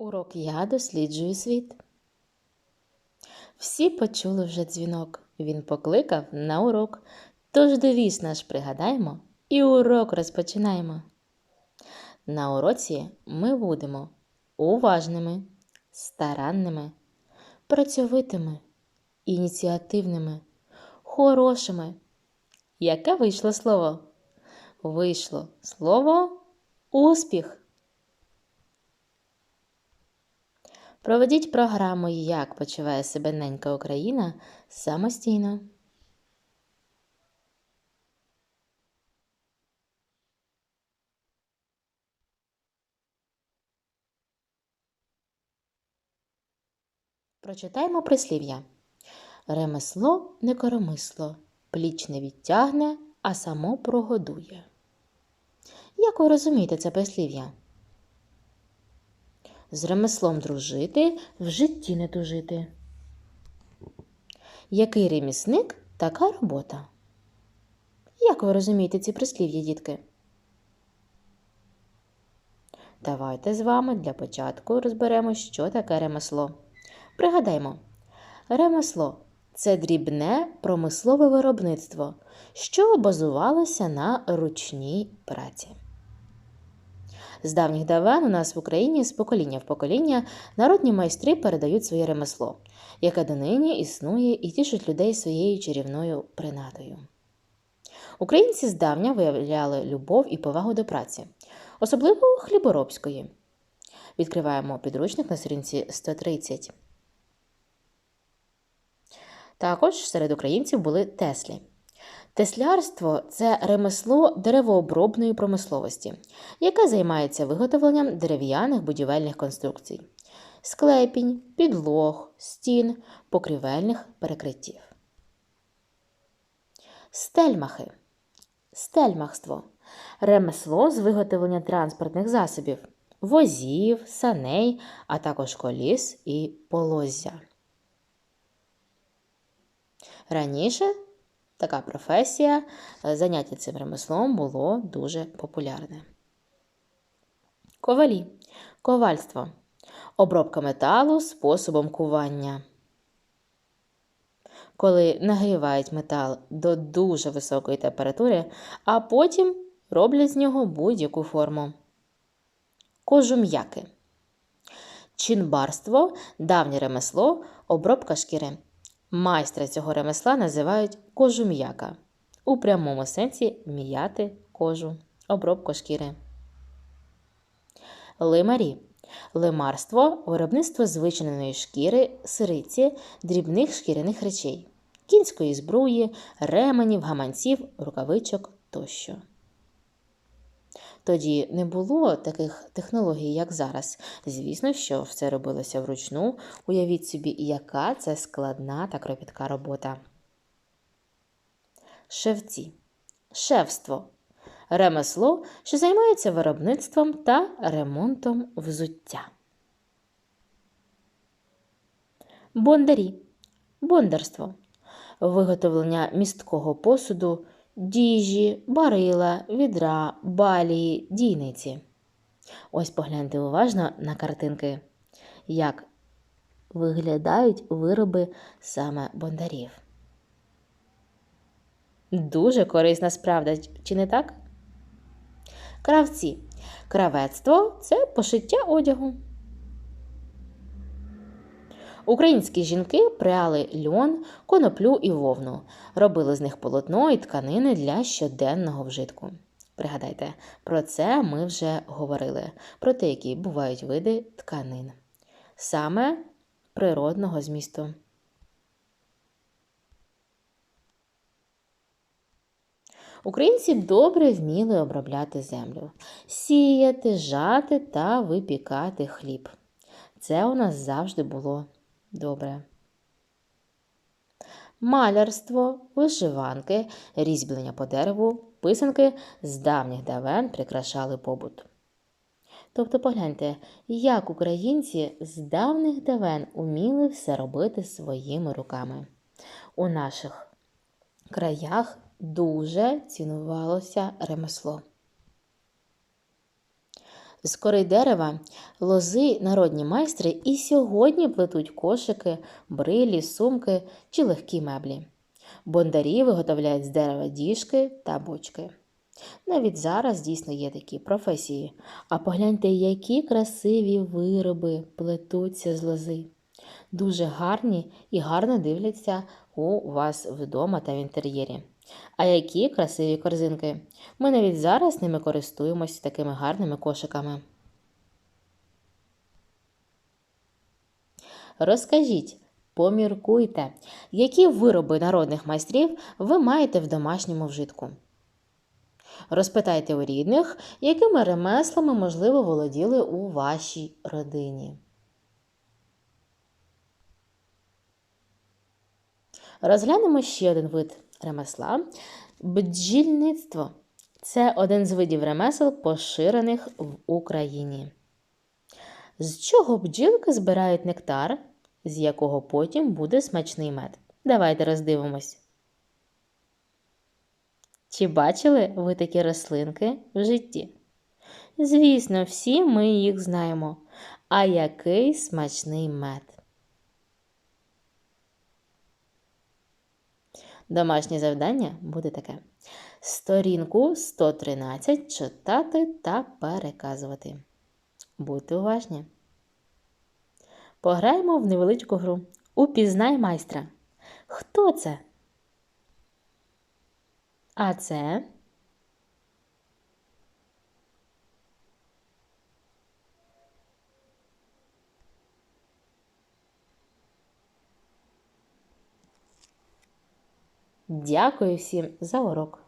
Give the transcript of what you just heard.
Урок Я досліджую світ. Всі почули вже дзвінок. Він покликав на урок. Тож девіз наш пригадаємо і урок розпочинаємо. На уроці ми будемо уважними, старанними, працьовитими, ініціативними, хорошими. Яке вийшло слово? Вийшло слово успіх. Проведіть програму Як почуває себе ненька Україна самостійно. Прочитаємо прислів'я. Ремесло не коромисло, пліч не відтягне, а само прогодує. Як ви розумієте це прислів'я? З ремеслом дружити, в житті не тужити. Який ремісник, така робота. Як ви розумієте ці прислів'я, дітки? Давайте з вами для початку розберемо, що таке ремесло. Пригадаймо, ремесло це дрібне промислове виробництво, що базувалося на ручній праці. З давніх давен у нас в Україні з покоління в покоління народні майстри передають своє ремесло, яке донині існує і тішить людей своєю чарівною принадою. Українці здавна виявляли любов і повагу до праці, особливо хліборобської. Відкриваємо підручник на сторінці 130. Також серед українців були теслі. Теслярство це ремесло деревообробної промисловості, яке займається виготовленням дерев'яних будівельних конструкцій, склепінь, підлог, стін, покрівельних перекриттів. Стельмахи. Стельмахство ремесло з виготовлення транспортних засобів, возів, саней, а також коліс і полоззя. Раніше така професія, е, заняття цим ремеслом було дуже популярне. Ковалі. Ковальство. Обробка металу способом кування. Коли нагрівають метал до дуже високої температури, а потім роблять з нього будь-яку форму. Кожум'яки. Чинбарство давнє ремесло, обробка шкіри. Майстра цього ремесла називають кожум'яка. У прямому сенсі м'яти кожу, обробку шкіри. Лимарі. Лимарство виробництво звичайної шкіри, сириці, дрібних шкіряних речей, кінської збруї, ременів, гаманців, рукавичок тощо. Тоді не було таких технологій, як зараз. Звісно, що все робилося вручну. Уявіть собі, яка це складна та кропітка робота. Шевці. Шевство. Ремесло, що займається виробництвом та ремонтом взуття. Бондарі. Бондарство. Виготовлення місткого посуду діжі, барила, відра, балії, дійниці. Ось погляньте уважно на картинки, як виглядають вироби саме бондарів. Дуже корисна справда, чи не так? Кравці. Кравецтво це пошиття одягу. Українські жінки пряли льон, коноплю і вовну, робили з них полотно і тканини для щоденного вжитку. Пригадайте, про це ми вже говорили, про те, які бувають види тканин, саме природного змісту. Українці добре вміли обробляти землю, сіяти, жати та випікати хліб. Це у нас завжди було добре. Малярство, вишиванки, різьблення по дереву, писанки з давніх давен прикрашали побут. Тобто погляньте, як українці з давніх давен уміли все робити своїми руками. У наших краях дуже цінувалося ремесло. З кори дерева лози народні майстри і сьогодні плетуть кошики, брилі, сумки чи легкі меблі. Бондарі виготовляють з дерева діжки та бочки. Навіть зараз дійсно є такі професії. А погляньте, які красиві вироби плетуться з лози. Дуже гарні і гарно дивляться у вас вдома та в інтер'єрі. А які красиві корзинки. Ми навіть зараз ними користуємося такими гарними кошиками. Розкажіть, поміркуйте, які вироби народних майстрів ви маєте в домашньому вжитку. Розпитайте у рідних, якими ремеслами, можливо, володіли у вашій родині. Розглянемо ще один вид ремесла бджільництво. Це один з видів ремесел, поширених в Україні. З чого бджілки збирають нектар, з якого потім буде смачний мед? Давайте роздивимось. Чи бачили ви такі рослинки в житті? Звісно, всі ми їх знаємо. А який смачний мед? Домашнє завдання буде таке: сторінку 113 читати та переказувати. Будьте уважні. Пограємо в невеличку гру. Упізнай майстра. Хто це? А це Дякую всім за урок.